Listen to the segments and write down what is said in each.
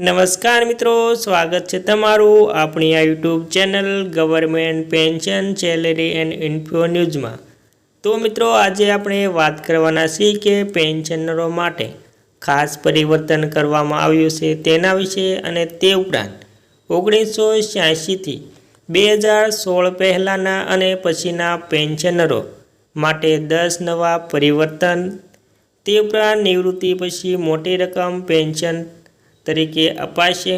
નમસ્કાર મિત્રો, સ્વાગત છે તમારું આપણી આ YouTube channel government pension salary and info ન્યૂઝમાં. તો મિત્રો, આજે આપણે વાત કરવાના છીએ કે પેન્શનરો માટે ખાસ પરિવર્તન કરવામાં આવ્યું છે તેના વિશે અને તે ઉપરાંત ઓગણીસો છ્યાસીથી બે હજાર સોળ પહેલાંના અને પછીના પેન્શનરો માટે દસ નવા પરિવર્તન, તે ઉપરાંત નિવૃત્તિ પછી મોટી રકમ પેન્શન તરીકે અપાશે.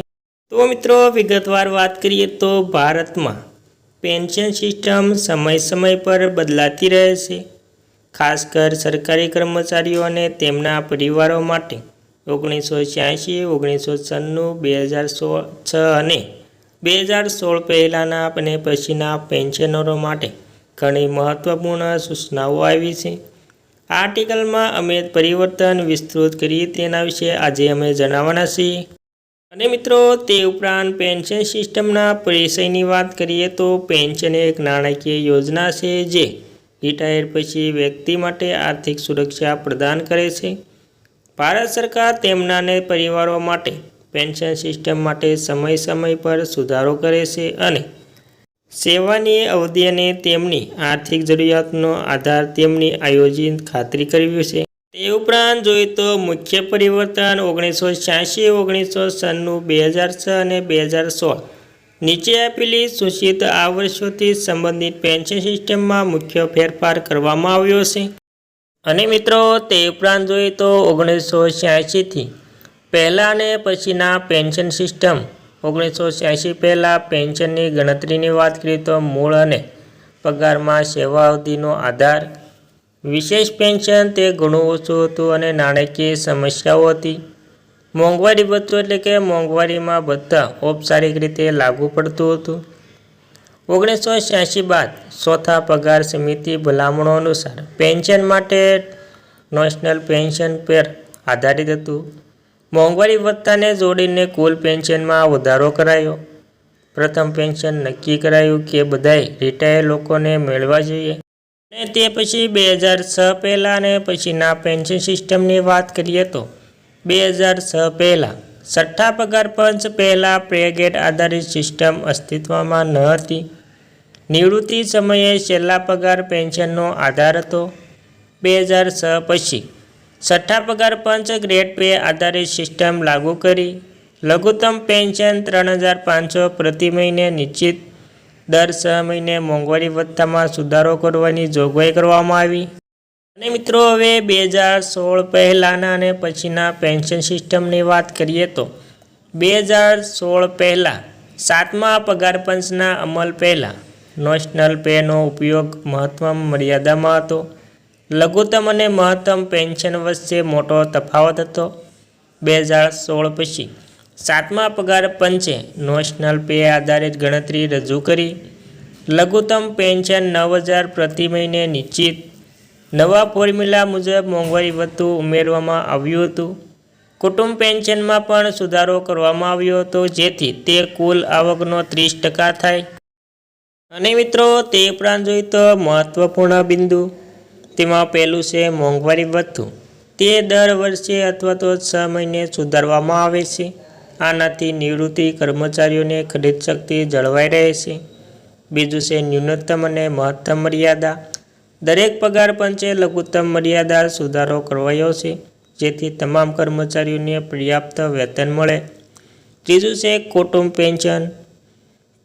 તો મિત્રો, વિગતવાર વાત કરીએ તો ભારતમાં પેન્શન સિસ્ટમ સમય સમય પર બદલાતી રહે છે. ખાસ કર સરકારી કર્મચારીઓ અને તેમના પરિવારો માટે ઓગણીસો છ્યાસી ઓગણીસો છન્નું, બે હજાર સોળ છ અને બે હજાર સોળ પહેલાંના અને પછીના પેન્શનરો માટે ઘણી મહત્ત્વપૂર્ણ સૂચનાઓ આવી છે. આર્ટિકલમાં અમે પરિવર્તન વિસ્તૃત કરીએ તેના વિશે આજે અમે જણાવવાના છીએ. અને મિત્રો, તે ઉપરાંત પેન્શન સિસ્ટમના પરિચયની વાત કરીએ તો પેન્શન એક નાણાકીય યોજના છે જે રિટાયર પછી વ્યક્તિ માટે આર્થિક સુરક્ષા પ્રદાન કરે છે. ભારત સરકાર તેમનાને પરિવારો માટે પેન્શન સિસ્ટમ માટે સમય સમય પર સુધારો કરે છે અને સેવાની અવધિ અને તેમની આર્થિક જરૂરિયાતનો આધાર તેમની આયોજિત ખાતરી કરવી છે. તે ઉપરાંત જોઈએ તો મુખ્ય પરિવર્તન ઓગણીસો છ્યાસી ઓગણીસો છન્નું, બે હજાર છ અને બે હજાર સોળ. નીચે આપેલી સૂચિત આ વર્ષોથી સંબંધિત પેન્શન સિસ્ટમમાં મુખ્ય ફેરફાર કરવામાં આવ્યો છે. અને મિત્રો, તે ઉપરાંત જોઈએ તો ઓગણીસો છ્યાસીથી પહેલાં અને પછીના પેન્શન સિસ્ટમ ઓગણીસો છ્યાસી પહેલાં પેન્શનની ગણતરીની વાત કરીએ તો મૂળ અને પગારમાં સેવા અવધિનો આધાર, વિશેષ પેન્શન તે ઘણું ઓછું હતું અને નાણાકીય સમસ્યાઓ હતી. મોંઘવારી ભથ્થું એટલે કે મોંઘવારીમાં ભથ્થા ઔપચારિક રીતે લાગુ પડતું હતું. ઓગણીસો છ્યાસી બાદ ચોથા પગાર સમિતિ ભલામણો અનુસાર પેન્શન માટે નેશનલ પેન્શન પર આધારિત હતું. મોંઘવારી ભથ્થાને જોડીને કુલ પેન્શનમાં વધારો કરાયો. પ્રથમ પેન્શન નક્કી કરાયું કે બધાએ રિટાયર લોકોને મેળવા જોઈએ. અને તે પછી બે હજાર છ પહેલાં અને પછીના પેન્શન સિસ્ટમની વાત કરીએ તો બે હજાર છ પહેલાં છઠ્ઠા પગાર પંચ પહેલાં પ્રેગેટ આધારિત સિસ્ટમ અસ્તિત્વમાં ન હતી. નિવૃત્તિ સમયે છેલ્લા પગાર પેન્શનનો આધાર હતો. બે હજાર છ પછી છઠ્ઠા પગાર પંચ ગ્રેડ પે આધારિત સિસ્ટમ લાગુ કરી. લઘુત્તમ પેન્શન ત્રણ હજાર પાંચસો પ્રતિ મહિને નિશ્ચિત. દર છ મહિને મોંઘવારી ભથ્થામાં સુધારો કરવાની જોગવાઈ કરવામાં આવી. અને મિત્રો, હવે બે હજાર સોળ પહેલાંના અને પછીના પેન્શન સિસ્ટમની વાત કરીએ તો, બે હજાર સોળ પહેલાં સાતમા પગાર પંચના અમલ પહેલાં નેશનલ પેનો ઉપયોગ મહત્તમ મર્યાદામાં હતો. લઘુત્તમ અને મહત્તમ પેન્શન વચ્ચે મોટો તફાવત હતો. બે હજાર સોળ પછી સાતમા પગાર પંચે નેશનલ પે આધારિત ગણતરી રજૂ કરી. લઘુત્તમ પેન્શન નવ હજાર પ્રતિ મહિને નિશ્ચિત. નવા ફોર્મ્યુલા મુજબ મોંઘવારી ભથ્થું ઉમેરવામાં આવ્યું હતું. કુટુંબ પેન્શનમાં પણ સુધારો કરવામાં આવ્યો હતો, જેથી તે કુલ આવકનો ત્રીસ ટકા થાય. અને મિત્રો, તે ઉપરાંત જોઈ તો મહત્ત્વપૂર્ણ બિંદુ તેમાં પહેલું છે મોંઘવારી ભથ્થું તે દર વર્ષે અથવા તો છ મહિને સુધારવામાં આવે છે. આનાથી નિવૃત્તિ કર્મચારીઓને ખરીદ શક્તિ જળવાઈ રહે છે. બીજું છે ન્યૂનતમ અને મહત્તમ મર્યાદા. દરેક પગાર પંચે લઘુત્તમ મર્યાદા સુધારો કરવાયો છે, જેથી તમામ કર્મચારીઓને પર્યાપ્ત વેતન મળે. ત્રીજું છે કુટુંબ પેન્શન.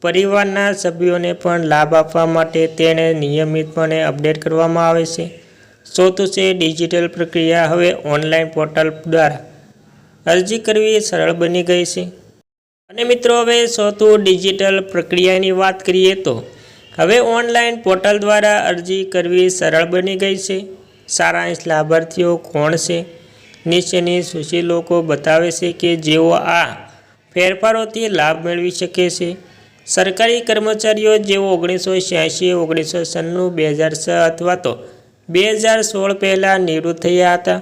પરિવારના સભ્યોને પણ લાભ આપવા માટે તેને નિયમિતપણે અપડેટ કરવામાં આવે છે. ચોથું છે ડિજિટલ પ્રક્રિયા. હવે ઓનલાઈન પોર્ટલ દ્વારા અરજી કરવી સરળ બની ગઈ છે. અને મિત્રો, હવે ચોથું ડિજિટલ પ્રક્રિયાની વાત કરીએ તો હવે ઓનલાઈન પોર્ટલ દ્વારા અરજી કરવી સરળ બની ગઈ છે. સારાંશ લાભાર્થીઓ કોણ છે? નીચેની સૂચિ લોકો બતાવે છે કે જેઓ આ ફેરફારોથી લાભ મેળવી શકે છે. સરકારી કર્મચારીઓ જેઓ ઓગણીસો છ્યાસી ઓગણીસો છન્નું, બે હજાર છ અથવા તો બે હજાર સોળ પહેલાં નિવૃત્ત થયા હતા.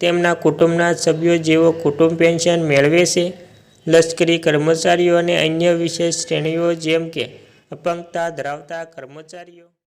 તેમના કુટુંબના સભ્યો જેઓ કુટુંબ પેન્શન મેળવે છે. લશ્કરી કર્મચારીઓ અને અન્ય વિશેષ શ્રેણીઓ જેમ કે અપંગતા ધરાવતા કર્મચારીઓ